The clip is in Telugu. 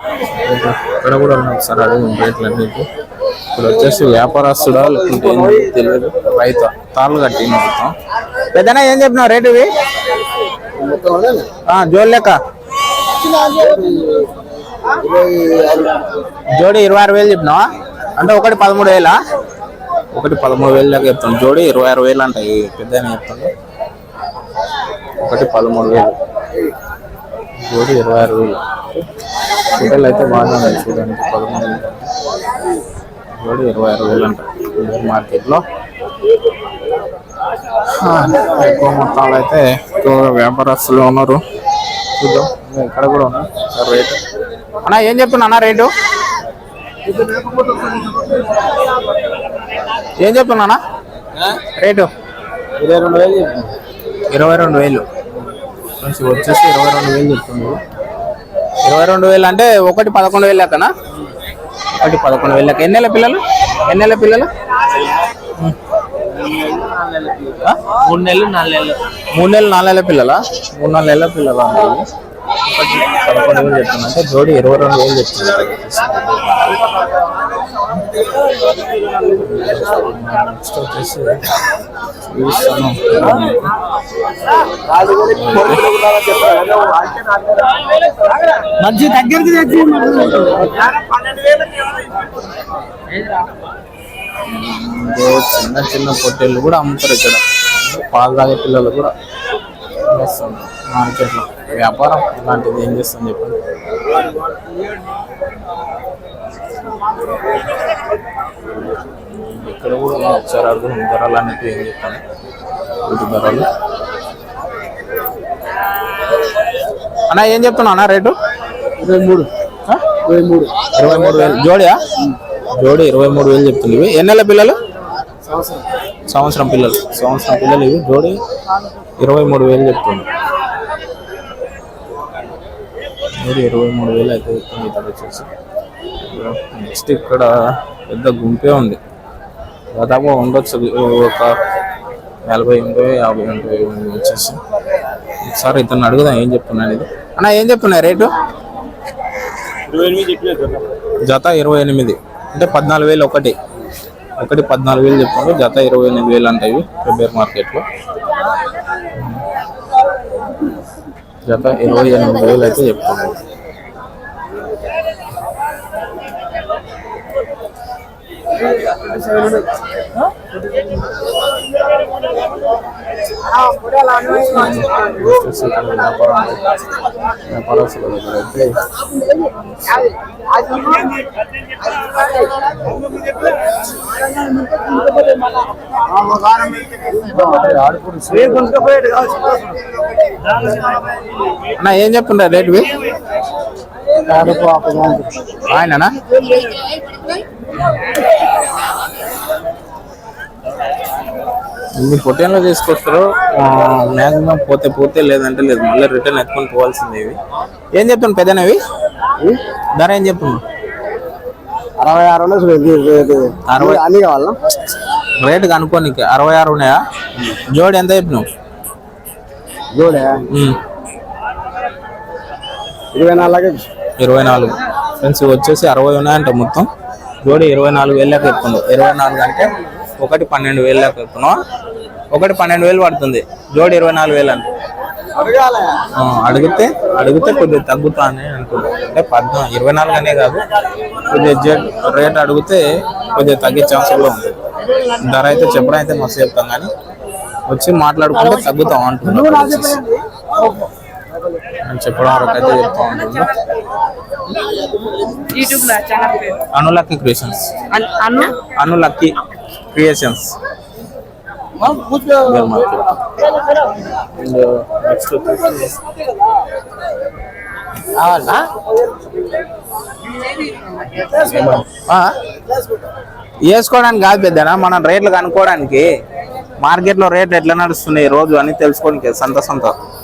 ఇక్కడ కూడా ఉన్నాయి ఒకసారి అడుగు రేట్లు అన్నిటి ఇప్పుడు వచ్చేసి వ్యాపారస్తుడా లేకుంటే తెలియదు రైతు తాళ్ళు కట్టి మొత్తం. పెద్దనా ఏం చెప్పినావు రేటు ఇవి? ఆ, జోడి లెక్క. జోడి ఇరవై ఆరు వేలు చెప్పినావా? అంటే ఒకటి పదమూడు వేలా? ఒకటి పదమూడు వేలు దాకా చెప్తాను జోడి ఇరవై ఆరు వేలు అంట ఈ పెద్ద చెప్తాను ఒకటి పదమూడు వేలు. జోడి ఇరవై ఆరు వేలు. ఫోటోలు అయితే బాగానే ఉన్నాయి చూడండి. పదమూడు జోడి ఇరవై ఆరు వేలు అంట ఇదే మార్కెట్లో. ఎక్కువ మొత్తాలు అయితే ఎక్కువ వ్యాపారస్తులు ఉన్నారు. చూద్దాం. ఇంకా ఇక్కడ కూడా ఉన్నాయి సార్ రేటు. అన్న ఏం చెప్తున్నా అన్న రేటు? ఏం చెప్తున్నా? రేటు? ఇరవై రెండు వేలు ఇరవై రెండు వేలు. వచ్చేసి ఇరవై రెండు వేలు చెప్తుంది ఇరవై రెండు వేలు అంటే ఒకటి పదకొండు వేలు లెక్కనా? ఒకటి పదకొండు వేలు లెక్క. ఎన్ని నెలల పిల్లలు? ఎన్ని నెలల పిల్లలు? మూడు నెలలు నాలుగు నెలలు. మూడు నెలలు నాలుగు నెలల పిల్లలా? మూడు నాలుగు నెలల పిల్లలా? పదకొండు వేలు చెప్తున్నా అంటే జోడి ఇరవై రెండు వేలు చెప్తుంది నెక్స్ట్ వచ్చేసి చూపిస్తాను మంచి దగ్గరికి తెచ్చి చిన్న చిన్న పొట్టేళ్ళు కూడా అమ్ముతారు ఇక్కడ. పాలు తాగే పిల్లలు కూడా. మార్కెట్లో వ్యాపారం ఇలాంటిది ఏం చేస్తాం చెప్పండి ఇక్కడ కూడా ఉన్నాయి. ఒకసారి అడుగు ధరలు అన్నిటి ఏం చెప్తాను వీటి ధరలు. అన్న ఏం చెప్తున్నా అన్న రేటు? ఇరవై మూడు? ఇరవై మూడు. ఇరవై మూడు వేలు. జోడియా? జోడి ఇరవై మూడు వేలు చెప్తుంది. ఇవి ఎన్ని నెలల పిల్లలు? సంవత్సరం. సంవత్సరం పిల్లలు. సంవత్సరం పిల్లలు ఇవి. జోడి ఇరవై మూడు వేలు చెప్తుంది. జోడి ఇరవై మూడు వేలు అయితే చెప్తుంది ఇక్కడ వచ్చేసి. నెక్స్ట్ ఇక్కడ పెద్ద గుంపే ఉంది. దాదాపు ఉండొచ్చు. ఒక నలభై ఎనభై యాభై ఎనభై వచ్చేసి. ఒకసారి ఇతను అడుగుదాం ఏం చెప్తున్నాను ఇది అన్న ఏం చెప్తున్నాయి రేటు? జత ఇరవై ఎనిమిది. అంటే పద్నాలుగు వేలు ఒకటి. ఒకటి పద్నాలుగు వేలు చెప్తారు జత ఇరవై ఎనిమిది వేలు అంటాయి ఇవి ఫిబ్రవరి మార్కెట్లో. జత ఇరవై ఎనిమిది వేలు అయితే చెప్తున్నాను వచ్చేసి ఇక్కడ వ్యాపారం వ్యాపారస్తుల దగ్గర అయితే అన్న ఏం చెప్తుండ్రా రేట్ ఆయననా ఇన్ని పొట్టేన్లో తీసుకొస్తారు మ్యాక్సిమం పోతే పోతే లేదంటే లేదు. మళ్ళీ రిటర్న్ ఎత్తుకొని పోవాల్సిందే ఇవి ఏం చెప్తుంది పెద్దనవి ధర ఏం చెప్తుంది అరవై ఆరు అరవై అన్ని కావాలా? రేటు కనుక్కోనికి అరవై ఆరు ఉన్నాయా? జోడి ఎంత చెప్పినావు? జోడే? ఇరవై నాలుగు ఇరవై నాలుగు. ఫ్రెండ్స్ వచ్చేసి అరవై ఉన్నాయంట మొత్తం. జోడి ఇరవై నాలుగు లెక్క చెప్తున్నావు ఇరవై నాలుగు అంటే ఒకటి పన్నెండు వేలు చెప్తున్నావు ఒకటి పన్నెండు వేలు పడుతుంది. జోడి ఇరవై నాలుగు వేలు అంటే. అడగాలి. ఆ, అడిగితే అడిగితే కొద్దిగా తగ్గుతా అని అనుకున్నాను అంటే పద్నా ఇరవై నాలుగు అనే కాదు. కొద్దిగా రేట్ అడిగితే కొద్దిగా తగ్గే ఛాన్స్ కూడా ఉంటుంది ధర అయితే చెప్పడం అయితే మస్తు చెప్తాం కానీ వచ్చి మాట్లాడుకుంటే తగ్గుతాం అంటున్నాను నేను చెప్పడం వరకు అయితే చెప్తా ఉంటుంది అనులక్కి క్రియేషన్స్. అన్- అను? అనులక్కి. క్రియేషన్స్. నెక్స్ట్? వేసుకోవడానికి కాదు పెద్దనా మనం రేట్లు కనుక్కోవడానికి. మార్కెట్లో రేట్లు ఎట్లా నడుస్తున్నాయి రోజు అని తెలుసుకోవడానికి సంత సంత ఇరవై రెండు